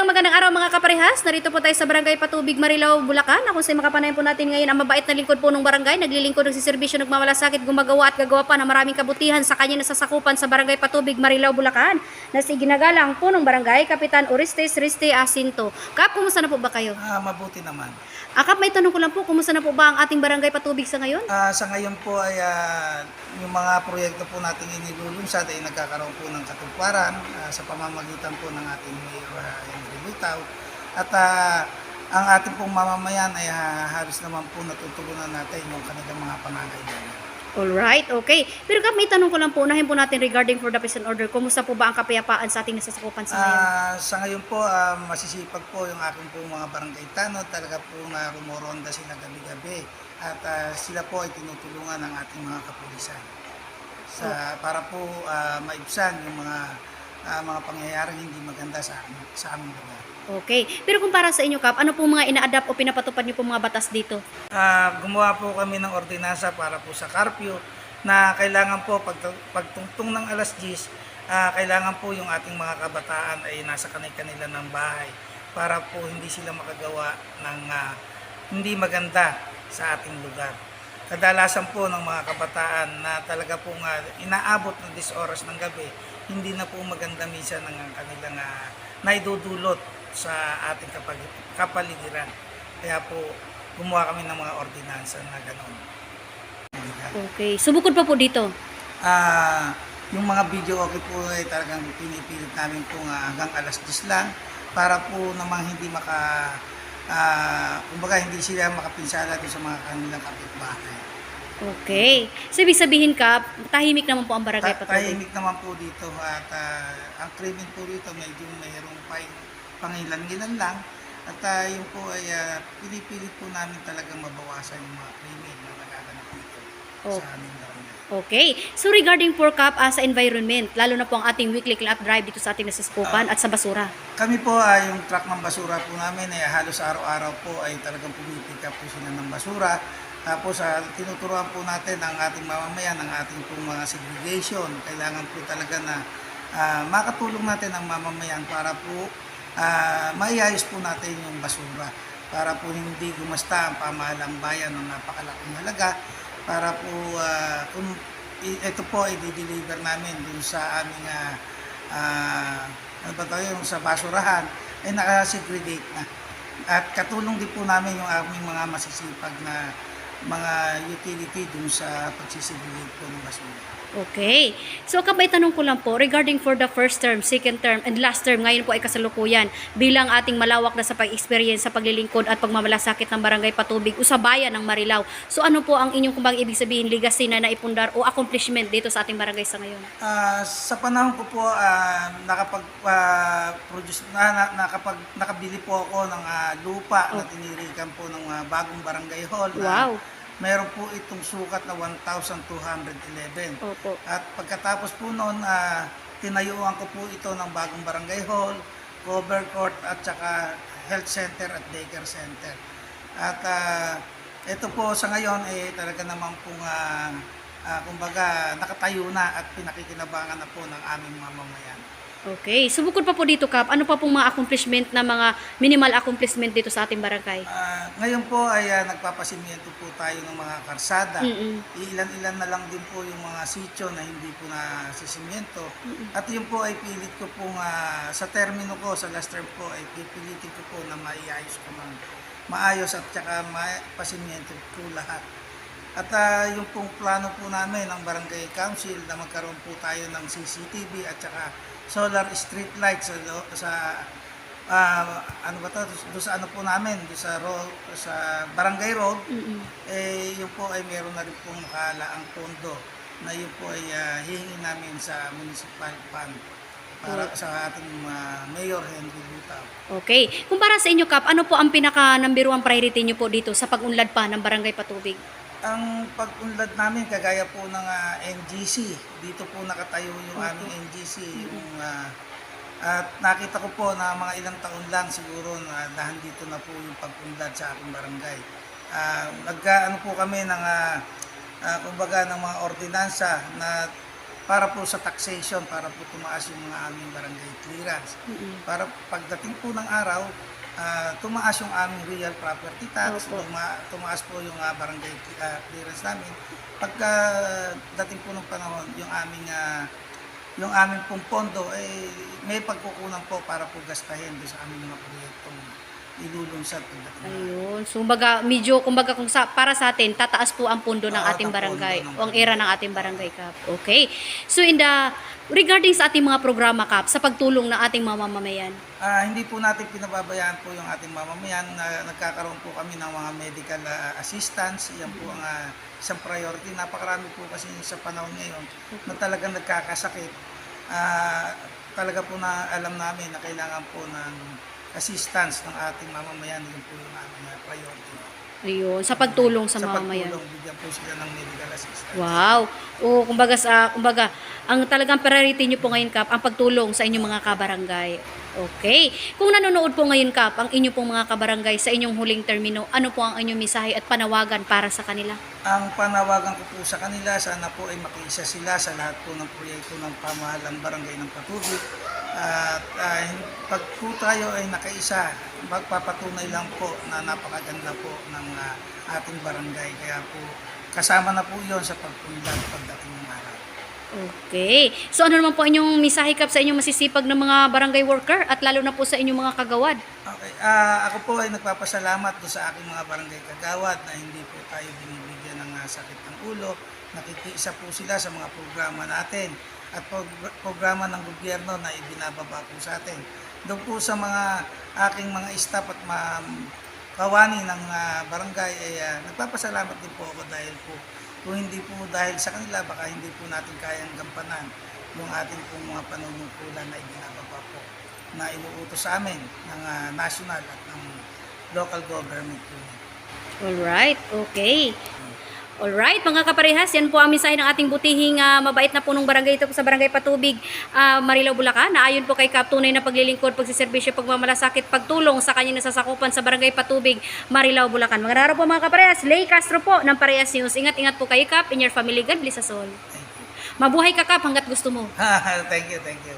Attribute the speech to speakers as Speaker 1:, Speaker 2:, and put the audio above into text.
Speaker 1: Magandang araw mga kaparehas. Narito po tayo sa Barangay Patubig, Marilao, Bulacan. Ako sa makapanayan po natin ngayon ang mabait na lingkod po ng barangay. Naglilingkod ng siservisyo, nagmamalasakit, gumagawa at gagawa pa ng maraming kabutihan sa kanya nasasakupan sa Barangay Patubig, Marilao, Bulacan. Na si ginagalang po ng barangay, Kapitan Orestes Riste Asinto. Kap, kumusta na po ba kayo?
Speaker 2: Ah, mabuti naman.
Speaker 1: Ah, Kap, may tanong ko lang po, kumusta na po ba ang ating Barangay Patubig sa ngayon?
Speaker 2: Ah, sa ngayon po ay ah, yung mga proyekto po nating inilulunsad ay nagkakaroon po ng katuparan sa pamamagitan po ng ating Mayor uh, Henry Bitaw. At ah, ang ating pong mamamayan ay ah, halos naman po natutugunan natin yung kanilang mga pangangailangan.
Speaker 1: Alright, okay. Pero Kap, may tanong ko lang po, unahin po natin regarding for the peace and order. Kumusta po ba ang kapayapaan sa ating nasasakupan sa ngayon?
Speaker 2: Ah, sa ngayon po, ah, masisipag po yung aking pong mga barangay tanod. Talaga po na rumoronda sila gabi-gabi. At ah, sila po ay tinutulungan ng ating mga kapulisan. Sa, Para po ah, maibsan yung mga ah, mga pangyayaring hindi maganda sa, amin- sa aming lugar.
Speaker 1: Okay. Pero kung para sa inyo, Kap, ano po mga ina-adapt o pinapatupad niyo po mga batas dito?
Speaker 2: Ah, gumawa po kami ng ordinansa para po sa curfew na kailangan po pag, pagtungtong ng alas 10, ah, kailangan po yung ating mga kabataan ay nasa kanil-kanila ng bahay para po hindi sila makagawa ng ah, hindi maganda sa ating lugar. Kadalasan po ng mga kabataan na talaga pong ah, inaabot ng 10 oras ng gabi, hindi na po maganda minsan ng kanilang uh, naidudulot sa ating kapag- kapaligiran. Kaya po gumawa kami ng mga ordinansa na gano'n.
Speaker 1: Okay. Subukod pa po dito.
Speaker 2: Ah, yung mga video okay po ay talagang pinipilit namin po nga hanggang alas 10 lang para po namang hindi maka ah, kumbaga hindi sila makapinsala doon sa mga kanilang kapitbahay.
Speaker 1: Okay. So, ibig sabihin, Kap, tahimik naman po ang barangay
Speaker 2: Ta-
Speaker 1: patubig.
Speaker 2: tahimik naman po dito at ah, ang krimen po dito medyo mayroong pa pangilan-ngilan lang at ah, yun po ay ah, pinipilit po namin talagang mabawasan yung mga krimen dito
Speaker 1: Oh.
Speaker 2: sa aming barangay.
Speaker 1: Okay. So, regarding for Kap ah, sa environment, lalo na po ang ating weekly clean-up drive dito sa ating nasaskupan at sa basura.
Speaker 2: Kami po ay yung truck ng basura po namin ay halos araw-araw po ay talagang pumipick up po sila ng basura. Tapos uh, tinuturuan po natin ang ating mamamayan, ang ating pong mga segregation. Kailangan po talaga na ah, makatulong natin ang mamamayan para po uh, maiayos po natin yung basura. Para po hindi gumasta ang pamahalang bayan ng napakalaking halaga. Para po ah, kung ito po ay di-deliver namin dun sa aming ah, ah, ano ba tayo, yung sa basurahan, ay nakasegregate na. At katulong din po namin yung aming mga masisipag na mga utility dun sa pagsisegregate po ng basura.
Speaker 1: Okay. So, Kap, may tanong ko lang po, regarding for the first term, second term, and last term, ngayon po ay kasalukuyan, bilang ating malawak na sa pag-experience sa paglilingkod at pagmamalasakit ng barangay Patubig o sa bayan ng Marilao. So, ano po ang inyong kumbang ibig sabihin, legacy na naipundar o accomplishment dito sa ating barangay sa ngayon?
Speaker 2: Ah, sa panahon ko po ah, nakapag ah, produce na, na- nakapag nakabili po ako ng ah, lupa na tinirikan po ng ah, bagong barangay hall.
Speaker 1: Wow.
Speaker 2: Meron po itong sukat na 1,211.
Speaker 1: Opo.
Speaker 2: At pagkatapos po noon, ah, tinayuan ko po ito ng bagong barangay hall, cover court at saka health center at daycare center. At ah, ito po sa ngayon eh talaga naman pong ah, ah, kumbaga nakatayo na at pinakikinabangan na po ng aming mamamayan.
Speaker 1: Okay. So, bukod pa po dito, Kap, ano pa pong mga accomplishment na mga minimal accomplishment dito sa ating barangay?
Speaker 2: Ah, ngayon po ay ah, nagpapasimiento po tayo ng mga karsada.
Speaker 1: Mm-mm.
Speaker 2: Ilan-ilan na lang din po yung mga sityo na hindi po na sisimiento. At yun po ay pilit ko po nga sa termino ko, sa last term po, ay pipilitin ko po na maiayos ko ng maayos at saka mapasimiento po lahat. At ah, yung pong plano po namin ng Barangay Council na magkaroon po tayo ng CCTV at saka solar street lights sa, sa ah, ano ba to, doon sa ano po namin, doon sa, road, sa Barangay Road,
Speaker 1: Mm-mm.
Speaker 2: eh, yun po ay meron na rin pong nakalaang pondo na yun po ay ah, hihingi namin sa municipal fund para sa ating ah, Mayor Henry Lutao.
Speaker 1: Okay. Kumpara sa inyo, Kap, ano po ang pinaka number one priority nyo po dito sa pag-unlad pa ng barangay Patubig?
Speaker 2: Ang pag-unlad namin, kagaya po ng ah, NGC, dito po nakatayo yung aming NGC. Yung, ah, at nakita ko po na mga ilang taon lang siguro na dahan dito na po yung pag-unlad sa aking barangay. Ah, nagka, ano po kami ng, ah, ah, kumbaga, ng mga ordinansa na para po sa taxation, para po tumaas yung mga aming barangay clearance.
Speaker 1: Mm-mm.
Speaker 2: Para pagdating po ng araw, ah, tumaas yung aming real property tax,
Speaker 1: Opo.
Speaker 2: tuma- tumaas po yung ah, barangay ah, clearance namin. Pagka dating po ng panahon, yung aming ah, yung aming pong pondo ay may pagkukunan po para po gastahin doon sa aming mga proyektong ilulunsad
Speaker 1: Ayun. So, kumbaga, medyo, kumbaga, kung sa, para sa atin, tataas po ang pundo ng
Speaker 2: Oo,
Speaker 1: ating
Speaker 2: ang pondo
Speaker 1: barangay.
Speaker 2: ng
Speaker 1: O ang era ng ating barangay, Kap. Okay. So, in the, regarding sa ating mga programa, Kap, sa pagtulong ng ating mamamayan,
Speaker 2: Ah, hindi po natin pinababayaan po yung ating mamamayan na nagkakaroon po kami ng mga medical ah, assistance. Yan po ang ah, isang priority. Napakarami po kasi sa panahon ngayon na talagang nagkakasakit. Ah, talaga po na alam namin na kailangan po ng assistance ng ating mamamayan. Yun po yung ah, priority.
Speaker 1: Ayun, sa pagtulong sa,
Speaker 2: sa
Speaker 1: mamamayan.
Speaker 2: pagtulong, bigyan po sila ng medical assistance.
Speaker 1: Wow. O kumbaga sa kumbaga ang talagang priority niyo po ngayon Kap ang pagtulong sa inyong mga kabarangay. Okay. Kung nanonood po ngayon Kap ang inyong pong mga kabarangay sa inyong huling termino, ano po ang inyong mensahe at panawagan para sa kanila?
Speaker 2: Ang panawagan ko po sa kanila, sana po ay makiisa sila sa lahat po ng proyekto ng pamahalang barangay ng Patubig. At ah, pag po tayo ay nakaisa, magpapatunay lang po na napakaganda po ng ah, ating barangay. Kaya po kasama na po yon sa pagpunlad pagdating ng araw.
Speaker 1: Okay. So ano naman po inyong mensahe Kap sa inyong masisipag na mga barangay worker at lalo na po sa inyong mga kagawad?
Speaker 2: Okay, ah, ako po ay nagpapasalamat do sa aking mga barangay kagawad na hindi po tayo binibigyan ng ah, sakit ng ulo. Nakikiisa po sila sa mga programa natin at prog- programa ng gobyerno na ibinababa po sa atin. Doon po sa mga aking mga staff at mga kawani ng ah, barangay ay ah, nagpapasalamat din po ako dahil po kung hindi po dahil sa kanila baka hindi po natin kayang gampanan yung ating pong mga panunungkulan na ibinababa po na inuutos sa amin ng ah, national at ng local government unit.
Speaker 1: Alright, okay. Alright, mga kaparehas, yan po ang mensahe ng ating butihing ah, mabait na punong barangay ito po sa Barangay Patubig, ah, Marilao, Bulacan. Na ayon po kay Kap, tunay na paglilingkod, pagsiservisyo, pagmamalasakit, pagtulong sa kanyang nasasakupan sa Barangay Patubig, Marilao, Bulacan. Mga po mga kaparehas, Lay Castro po ng Parehas News. Ingat-ingat po kayo Kap, in your family, God bless us all. Mabuhay ka Kap hanggat gusto mo.
Speaker 2: thank you, thank you.